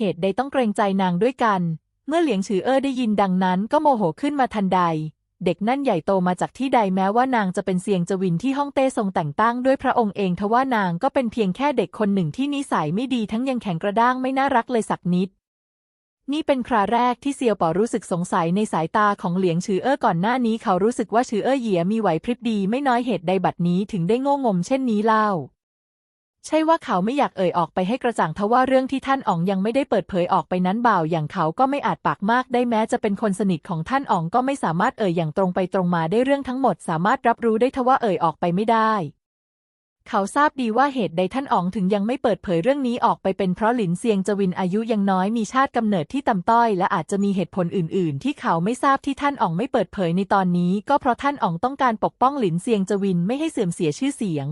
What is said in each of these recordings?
เหตุใดต้องเกรงใจนางด้วยกัน เมื่อเหลียงฉือเอ้อได้ยินดังนั้นก็โมโหขึ้นมาทันใด เด็กนั่นใหญ่โตมาจากที่ใดแม้ว่านางจะเป็นเซียงจวินที่ฮ่องเต้ทรงแต่งตั้งด้วยพระองค์เองทว่านางก็เป็นเพียงแค่เด็กคนหนึ่งที่นิสัยไม่ดีทั้งยังแข็งกระด้างไม่น่ารักเลยสักนิดนี่เป็นคราแรกที่เซียวป๋อรู้สึกสงสัยในสายตาของเหลียงฉือเอ้อก่อนหน้านี้เขารู้สึกว่าฉือเอ้อเหยียมีไหวพริบดีไม่น้อยเหตุใดบัดนี้ถึงได้โง่งมเช่นนี้เล่า ใช่ว่าเขาไม่อยากเอ่ยออกไปให้กระจ่างทว่าเรื่องที่ท่านอ๋องยังไม่ได้เปิดเผยออกไปนั้นบ่าวอย่างเขาก็ไม่อาจปากมากได้แม้จะเป็นคนสนิทของท่านอ๋องก็ไม่สามารถเอ่ยอย่างตรงไปตรงมาได้เรื่องทั้งหมด สามารถรับรู้ได้ทว่าเอ่ยออกไปไม่ได้ เขาทราบดีว่าเหตุใดท่านอ๋องถึงยังไม่เปิดเผยเรื่องนี้ออกไปเป็นเพราะหลินเซียงจวินอายุยังน้อยมีชาติกำเนิดที่ต่ำต้อย และอาจจะมีเหตุผลอื่น ๆ ที่เขาไม่ทราบที่ท่านอ๋องไม่เปิดเผยในตอนนี้ ก็เพราะท่านอ๋องต้องการปกป้องหลินเซียงจวินไม่ให้เสื่อมเสียชื่อเสียง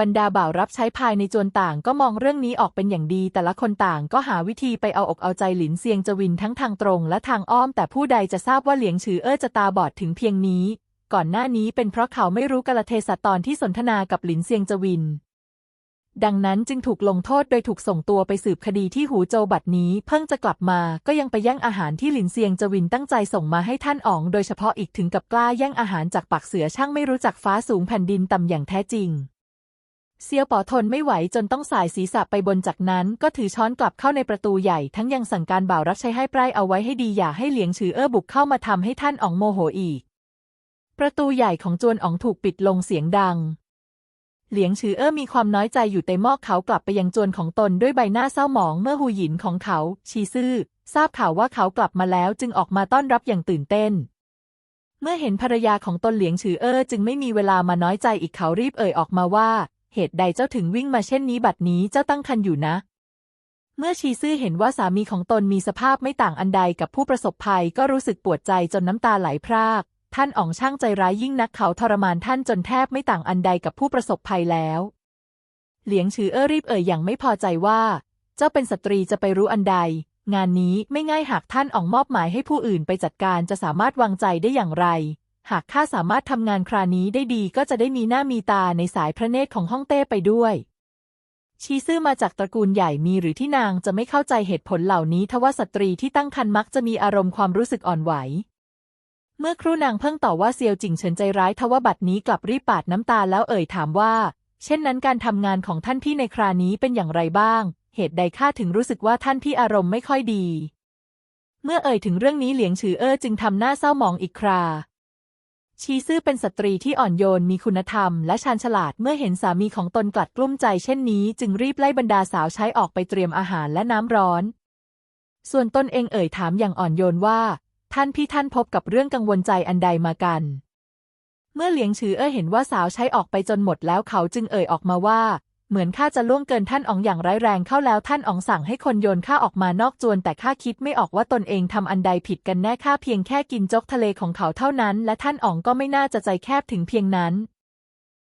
บรรดาบ่าวรับใช้ภายในจวนต่างก็มองเรื่องนี้ออกเป็นอย่างดี แต่ละคนต่างก็หาวิธีไปเอาอกเอาใจหลินเซียงจวินทั้งทางตรงและทางอ้อม แต่ผู้ใดจะทราบว่าเหลียงฉือเอ้อจะตาบอดถึงเพียงนี้ ก่อนหน้านี้เป็นเพราะเขาไม่รู้กาลเทศะตอนที่สนทนากับหลินเซียงจวิน ดังนั้นจึงถูกลงโทษโดยถูกส่งตัวไปสืบคดีที่หูโจบัดนี้ เพิ่งจะกลับมาก็ยังไปแย่งอาหารที่หลินเซียงจวินตั้งใจส่งมาให้ท่านอ๋อง โดยเฉพาะอีกถึงกับกล้าแย่งอาหารจากปากเสือช่างไม่รู้จักฟ้าสูงแผ่นดินต่ำอย่างแท้จริง เซียวป๋อทนไม่ไหวจนต้องสายศีรษะไปบนจากนั้นก็ถือช้อนกลับเข้าในประตูใหญ่ทั้งยังสั่งการบ่าวรับใช้ให้ปลายเอาไว้ให้ดีอย่าให้เหลียงฉือเอ้อบุกเข้ามาทำให้ท่านอ๋องโมโหอีก ประตูใหญ่ของจวนอ๋องถูกปิดลงเสียงดัง เหลียงฉือเอ้อมีความน้อยใจอยู่แต่มอกเขากลับไปยังจวนของตนด้วยใบหน้าเศร้าหมองเมื่อหูหยินของเขา ชีซื่อ ทราบข่าวว่าเขากลับมาแล้วจึงออกมาต้อนรับอย่างตื่นเต้นเมื่อเห็นภรรยาของตนเหลียงฉือเอ้อจึงไม่มีเวลามาน้อยใจอีกเขารีบเอ่ยออกมาว่า เหตุใดเจ้าถึงวิ่งมาเช่นนี้บัดนี้เจ้าตั้งครรภ์อยู่นะ เมื่อชีซื่อเห็นว่าสามีของตนมีสภาพไม่ต่างอันใดกับผู้ประสบภัยก็รู้สึกปวดใจจนน้ำตาไหลพราก ท่านอ๋องช่างใจร้ายยิ่งนักเขาทรมานท่านจนแทบไม่ต่างอันใดกับผู้ประสบภัยแล้ว เหลียงฉือเอ้อรีบเอ่ยอย่างไม่พอใจว่า เจ้าเป็นสตรีจะไปรู้อันใด งานนี้ไม่ง่ายหากท่านอ๋องมอบหมายให้ผู้อื่นไปจัดการจะสามารถวางใจได้อย่างไร หากข้าสามารถทำงานครานี้ได้ดีก็จะได้มีหน้ามีตาในสายพระเนตรของฮ่องเต้ไปด้วย ชีซื่อมาจากตระกูลใหญ่มีหรือที่นางจะไม่เข้าใจเหตุผลเหล่านี้ทว่าสตรีที่ตั้งครรภ์มักจะมีอารมณ์ความรู้สึกอ่อนไหว เมื่อครู่นางเพิ่งต่อว่าเซียวจิงเฉินใจร้ายทว่าบัดนี้กลับรีบปาดน้ำตาแล้วเอ่ยถามว่า เช่นนั้นการทำงานของท่านพี่ในครานี้เป็นอย่างไรบ้าง เหตุใดข้าถึงรู้สึกว่าท่านพี่อารมณ์ไม่ค่อยดี เมื่อเอ่ยถึงเรื่องนี้เหลียงฉือเอ้อจึงทำหน้าเศร้าหมองอีกครา ชีซื่อเป็นสตรีที่อ่อนโยนมีคุณธรรมและชาญฉลาดเมื่อเห็นสามีของตนกลัดกลุ้มใจเช่นนี้ จึงรีบไล่บรรดาสาวใช้ออกไปเตรียมอาหารและน้ำร้อน ส่วนตนเองเอ่ยถามอย่างอ่อนโยนว่า ท่านพี่ท่านพบกับเรื่องกังวลใจอันใดมากัน เมื่อเหลียงชือเอ้อเห็นว่าสาวใช้ออกไปจนหมดแล้วเขาจึงเอ่ยออกมาว่า เหมือนข้าจะล่วงเกินท่านอ๋องอย่างร้ายแรงเข้าแล้วท่านอ๋องสั่งให้คนโยนข้าออกมานอกจวน แต่ข้าคิดไม่ออกว่าตนเองทำอันใดผิดกันแน่ข้าเพียงแค่กินจกทะเลของเขาเท่านั้น และท่านอ๋องก็ไม่น่าจะใจแคบถึงเพียงนั้น